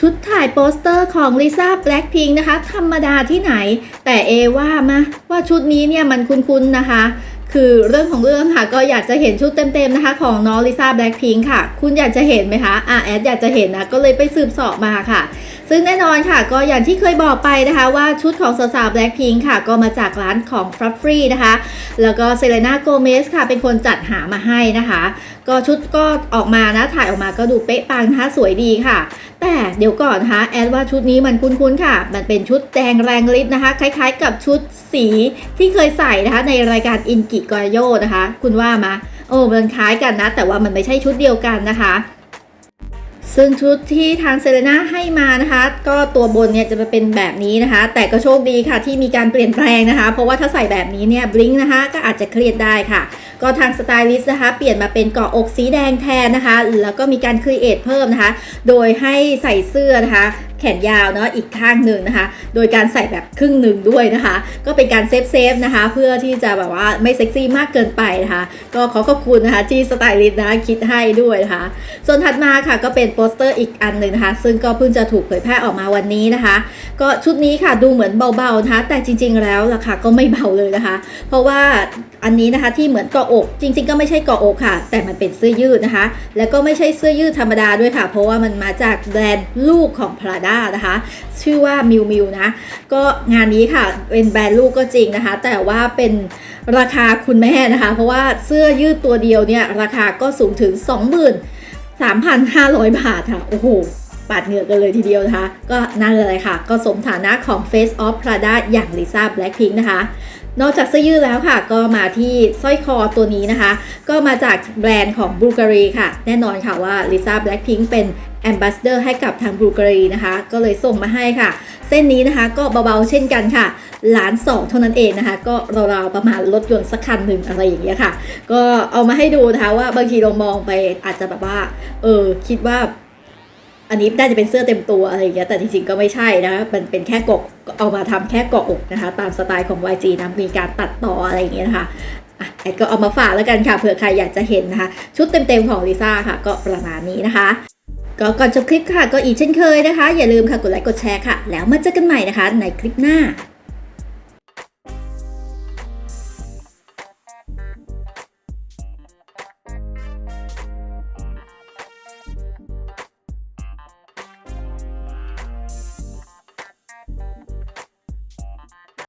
ชุดถ่ายโปสเตอร์ของลิซ่าแบล็คพิงนะคะ ธรรมดาที่ไหน แต่เอว่ามาว่าชุดนี้เนี่ยมันคุ้นๆนะคะ คือเรื่องของเรื่องค่ะ ก็อยากจะเห็นชุดเต็มๆนะคะ ของน้องลิซ่าแบล็คพิงค่ะ คุณอยากจะเห็นไหมคะอะแอดอยากจะเห็นนะ ก็เลยไปสืบสอบมาค่ะ ซึ่งแน่นอนค่ะก็อย่างที่เคยบอกไปนะคะว่าชุดของสาวๆแบล็ k พิงค่ะ ก็มาจากร้านของฟรัฟฟรีนะคะ แล้วก็เซเลนาโกเมสค่ะ เป็นคนจัดหามาให้นะคะ ก็ชุดก็ออกมานะถ่ายออกมาก็ดูเป๊ะปังนะคะสวยดีค่ะ แต่เดี๋ยวก่อนนะคะแอดว่าชุดนี้มันคุ้นๆค่ะ มันเป็นชุดแดงแรงฤทธิ์นะคะ คล้ายๆ กับชุดสีที่เคยใส่นะคะ ในรายการอินกิกอยโยนะคะ คุณว่ามาโอ้มันคล้ายกันนะ แต่ว่ามันไม่ใช่ชุดเดียวกันนะคะ ซึ่งชุดที่ทางเซเลน่าให้มานะคะ ก็ตัวบนเนี่ยจะเป็นแบบนี้นะคะ แต่ก็โชคดีค่ะที่มีการเปลี่ยนแปลงนะคะ เพราะว่าถ้าใส่แบบนี้เนี่ยบลิงนะคะ ก็อาจจะเครียดได้ค่ะ ก็ทางสไตลิสต์นะคะเปลี่ยนมาเป็นเกาะอกสีแดงแทนนะคะแล้วก็มีการครีเอทเพิ่มนะคะ โดยให้ใส่เสื้อนะคะแขนยาวเนาะอีกข้างหนึ่งนะคะ โดยการใส่แบบครึ่งหนึ่งด้วยนะคะ ก็เป็นการเซฟเซฟนะคะ เพื่อที่จะแบบว่าไม่เซ็กซี่มากเกินไปนะคะ ก็ขอขอบคุณนะคะที่สไตลิสต์นะคิดให้ด้วยนะคะ ส่วนถัดมาค่ะก็เป็นโปสเตอร์อีกอันหนึ่งนะคะ ซึ่งก็เพิ่งจะถูกเผยแพร่ออกมาวันนี้นะคะ ก็ชุดนี้ค่ะดูเหมือนเบาๆนะคะ แต่จริง ๆ แล้วราคาก็ไม่เบาเลยนะคะ เพราะว่าอันนี้นะคะที่เหมือนเกาะอก จริง ๆ ก็ไม่ใช่เกาะอกค่ะ แต่มันเป็นเสื้อยืดนะคะ แล้วก็ไม่ใช่เสื้อยืดธรรมดาด้วยค่ะ เพราะว่ามันมาจากแบรนด์ลูกของพลัดด้านะคะ ชื่อว่ามิวมิวนะ ก็งานนี้ค่ะเป็นแบรนด์ลูกก็จริงนะคะ แต่ว่าเป็นราคาคุณแม่นะคะ เพราะว่าเสื้อยืดตัวเดียวเนี่ย ราคาก็สูงถึง 23,500 บาทค่ะ โอ้โหปาดเหงื่อกันเลยทีเดียวนะคะ ก็นั่นเลยค่ะ ก็สมฐานะของ Face of Prada อย่างลิซ่าแบล็คพิงนะคะ นอกจากเสื้อยืดแล้วค่ะ ก็มาที่สร้อยคอตัวนี้นะคะ ก็มาจากแบรนด์ของบูการีค่ะ แน่นอนค่ะว่าลิซ่า Blackpink เป็นแอมบ s สเดอร์ให้กับทางบูการีนะคะ ก็เลยส่งมาให้ค่ะ เส้นนี้นะคะก็เบาๆเช่นกันค่ะล้านสองเท่านั้นเองนะคะ ก็ราวๆประมาณรถยนต์สักคันหนึ่งอะไรอย่างเงี้ยค่ะ ก็เอามาให้ดูนะคะว่าบางทีเรามองไปอาจจะแบบว่าเออคิดว่า อันนี้น่าจะเป็นเสื้อเต็มตัวอะไรอย่างเงี้ยแต่จริงๆก็ไม่ใช่นะคะมันเป็นแค่กกเอามาทำแค่กอกนะคะ ตามสไตล์ของ YG นะมีการตัดต่ออะไรอย่างเงี้ยนะคะอะแอดก็เอามาฝากแล้วกันค่ะเผื่อใครอยากจะเห็นนะคะ ชุดเต็มๆของลิซ่าค่ะ ก็ประมาณนี้นะคะ ก็ก่อนจบคลิปค่ะ ก็อีกเช่นเคยนะคะ อย่าลืมค่ะกดไลค์กดแชร์ค่ะ แล้วมาเจอกันใหม่นะคะ ในคลิปหน้า